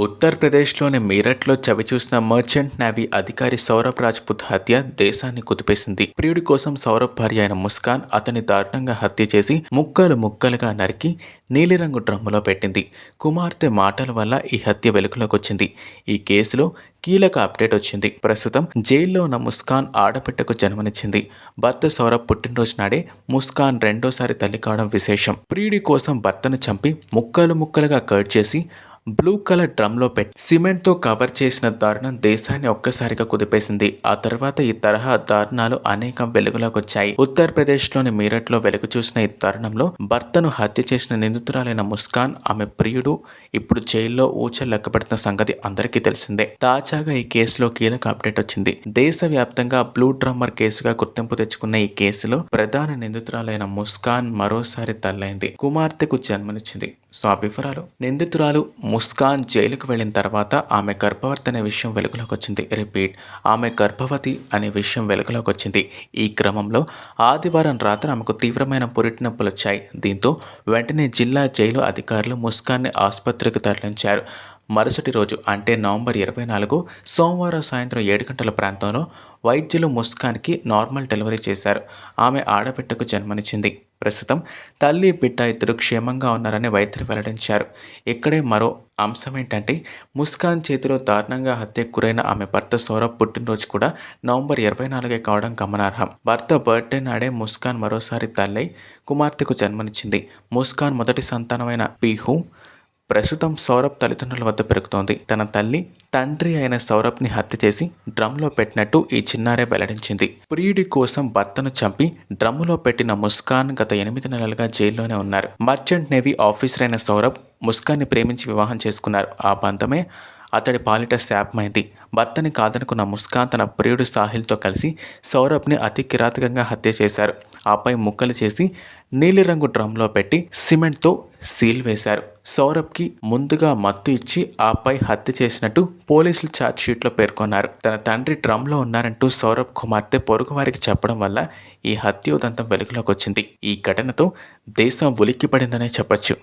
ఉత్తరప్రదేశ్లోని మీరట్లో చవిచూసిన merchant navy అధికారి సౌరభ్ రాజ్పుత్ హత్య దేశాన్ని కుదిపేసింది. ప్రియుడి కోసం సౌరభ్ భార్య అయిన ముస్కాన్ అతన్ని దారుణంగా హత్య చేసి ముక్కలు ముక్కలుగా నరికి నీలిరంగు డ్రమ్ములో పెట్టింది. కుమార్తె మాటల వల్ల ఈ హత్య వెలుగులోకి వచ్చింది. ఈ కేసులో కీలక అప్డేట్ వచ్చింది. ప్రస్తుతం జైల్లో ఉన్న ముస్కాన్ ఆడబిడ్డకు జన్మనిచ్చింది. భర్త సౌరభ్ పుట్టినరోజు నాడే ముస్కాన్ రెండోసారి తల్లి కావడం విశేషం. ప్రియుడి కోసం భర్తను చంపి ముక్కలు ముక్కలుగా కట్ చేసి బ్లూ కలర్ డ్రమ్లో పెట్టి సిమెంట్తో కవర్ చేసిన దారుణం దేశాన్ని ఒక్కసారిగా కుదిపేసింది. ఆ తర్వాత ఈ తరహా దారుణాలు అనేకం వెలుగులోకి వచ్చాయి ఉత్తరప్రదేశ్లోని మీరట్లో వెలుగు చూసిన ఈ తరుణంలో భర్తను హత్య చేసిన నిందితురాలైన ముస్కాన్ ఆమె ప్రియుడు ఇప్పుడు జైల్లో ఊచలు లెక్కబడుతున్న సంగతి అందరికీ తెలిసిందే. తాజాగా ఈ కేసులో కీలక అప్డేట్ వచ్చింది. దేశవ్యాప్తంగా బ్లూ డ్రమ్మర్ కేసుగా గుర్తింపు తెచ్చుకున్న ఈ కేసులో ప్రధాన నిందితురాలైన ముస్కాన్ మరోసారి తల్లైంది. కుమార్తెకు జన్మనిచ్చింది. సో ఆ వివరాలు. నిందితురాలు ముస్కాన్ జైలుకు వెళ్ళిన తర్వాత ఆమె గర్భవతి అనే విషయం వెలుగులోకి వచ్చింది. రిపీట్ ఆమె గర్భవతి అనే విషయం వెలుగులోకి వచ్చింది. ఈ క్రమంలో ఆదివారం రాత్రి ఆమెకు తీవ్రమైన పురిటి నొప్పులు వచ్చాయి దీంతో వెంటనే జిల్లా జైలు అధికారులు ముస్కాన్ని ఆసుపత్రికి తరలించారు. మరుసటి రోజు అంటే నవంబర్ ఇరవై నాలుగు సోమవారం సాయంత్రం ఏడు గంటల ప్రాంతంలో వైద్యులు ముస్కాన్కి నార్మల్ డెలివరీ చేశారు. ఆమె ఆడబిడ్డకు జన్మనిచ్చింది. ప్రస్తుతం తల్లి బిడ్డ ఇద్దరు క్షేమంగా ఉన్నారని వైద్యులు వెల్లడించారు. ఇక్కడే మరో అంశం ఏంటంటే ముస్కాన్ చేతిలో దారుణంగా హత్యకు గురైన ఆమె భర్త సౌరభ్ పుట్టినరోజు కూడా నవంబర్ ఇరవై నాలుగే కావడం గమనార్హం. భర్త బర్త్డే నాడే ముస్కాన్ మరోసారి తల్లై కుమార్తెకు జన్మనిచ్చింది. ముస్కాన్ మొదటి సంతానమైన పీహు ప్రస్తుతం సౌరభ్ తల్లిదండ్రుల వద్ద పెరుగుతోంది. తన తల్లి తండ్రి అయిన సౌరభ్ని హత్య చేసి డ్రమ్లో పెట్టినట్టు ఈ చిన్నారే వెల్లడించింది. ప్రియుడి కోసం భర్తను చంపి డ్రమ్ములో పెట్టిన ముస్కాన్ గత ఎనిమిది నెలలుగా జైల్లోనే ఉన్నారు. మర్చెంట్ నేవీ ఆఫీసర్ అయిన సౌరభ్ ముస్కాన్ని ప్రేమించి వివాహం చేసుకున్నారు. ఆ బంధమే అతడి పాలిట శాపమైంది. భర్తని కాదనుకున్న ముస్కాన్ తన ప్రియుడు సాహిల్తో కలిసి సౌరభ్ని అతి కిరాతకంగా హత్య చేశారు. ఆపై ముక్కలు చేసి నీలిరంగు డ్రమ్లో పెట్టి సిమెంట్తో సీల్ వేశారు. సౌరభ్కి ముందుగా మత్తు ఇచ్చి ఆపై హత్య చేసినట్టు పోలీసులు ఛార్జ్షీట్లో పేర్కొన్నారు. తన తండ్రి డ్రమ్లో ఉన్నారంటూ సౌరభ్ కుమార్తె పొరుగు వారికి చెప్పడం వల్ల ఈ హత్యోదంతం వెలుగులోకి వచ్చింది. ఈ ఘటనతో దేశం ఉలిక్కిపడిందనే చెప్పొచ్చు.